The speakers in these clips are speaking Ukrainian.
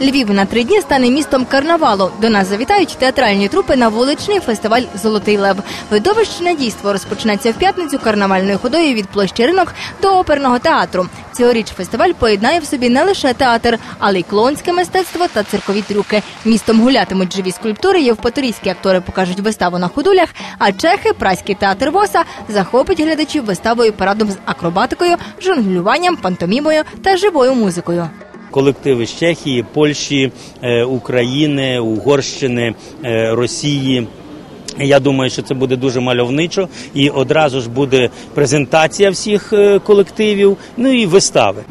Львів на три дні стане містом карнавалу. До нас завітають театральні трупи на вуличний фестиваль Золотий Лев. Видовищне дійство розпочнеться в п'ятницю карнавальною ходою від площі ринок до оперного театру. Цьогоріч фестиваль поєднає в собі не лише театр, але й клоунське мистецтво та циркові трюки. Містом гулятимуть живі скульптури, євпаторійські актори покажуть виставу на ходулях, а чехи, праський театр Воса захопить глядачів виставою парадом з акробатикою, жонглюванням, пантомімою та живою музикою. Колективи з Чехії, Польщі, е, України, Угорщини, е, Росії. Я думаю, що це буде дуже мальовничо, і одразу ж буде презентація всіх е, колективів, ну і вистави.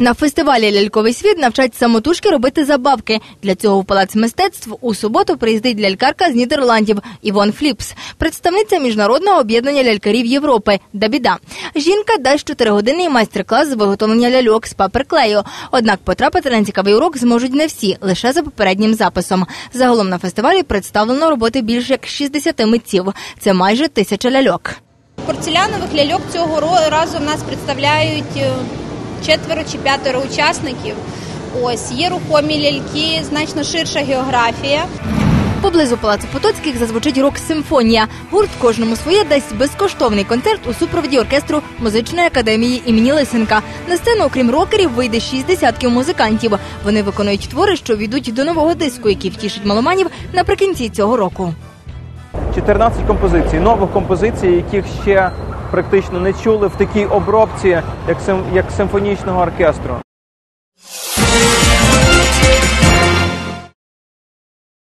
На фестивалі Ляльковий світ навчать самотужки робити забавки. Для цього в палац мистецтв у суботу приїздить лялькарка з Нідерландів Івон Фліпс, представниця міжнародного об'єднання лялькарів Європи Дабіда. Жінка дасть 4-годинний майстер-клас з виготовлення ляльок з паперклею. Однак потрапити на цікавий урок зможуть не всі, лише за попереднім записом. Загалом на фестивалі представлено роботи більш як 60 митців. Це майже тисяча ляльок. Порцелянових ляльок цього разу в нас представляють е, четверо чи п'ятеро учасників. Ось є рухомі ляльки, значно ширша географія. Поблизу палацу Потоцьких зазвучить рок-симфонія. Гурт кожному своє дасть безкоштовний концерт у супроводі оркестру музичної академії імені Лисенка. На сцену, окрім рокерів, вийде шість десятків музикантів. Вони виконують твори, що війдуть до нового диску, який втішить меломанів наприкінці цього року. 14 композицій, нових композицій, яких ще практично не чули в такій обробці, як сим- як симфонічного оркестру.